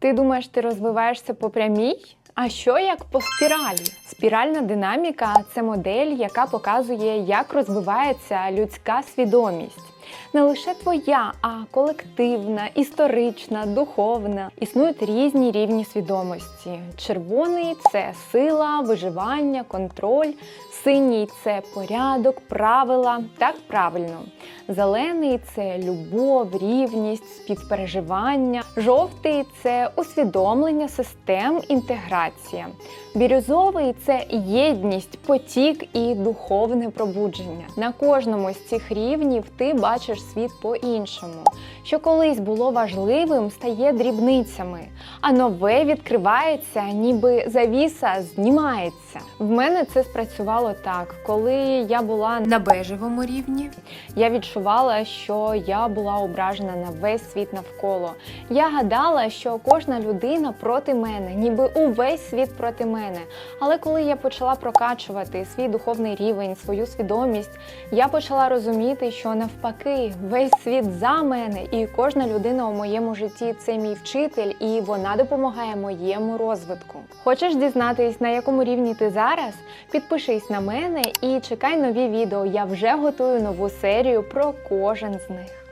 Ти думаєш, ти розвиваєшся по прямій? А що як по спіралі? Спіральна динаміка це модель, яка показує, як розвивається людська свідомість. Не лише твоя, а колективна, історична, духовна. Існують різні рівні свідомості. Червоний це сила, виживання, контроль. Синій це порядок, правила. Так правильно. Зелений це любов, рівність, співпереживання. Жовтий це усвідомлення систем, інтеграція. Бірюзовий це єдність, потік і духовне пробудження. На кожному з цих рівнів ти бачиш світ по-іншому. Що колись було важливим, стає дрібницями, а нове відкривається, ніби завіса знімається. В мене це спрацювало так, коли я була На бежевому рівні я відчувала, що я була ображена на весь світ навколо. Я гадала, що кожна людина проти мене, ніби увесь світ проти мене. Але коли я почала прокачувати свій духовний рівень, свою свідомість, я почала розуміти, що навпаки, весь світ за мене, і кожна людина у моєму житті це мій вчитель, і вона допомагає моєму розвитку. Хочеш дізнатись, на якому рівні ти зараз? Підпишись на мене і чекай нові відео. Я вже готую нову серію про кожен з них.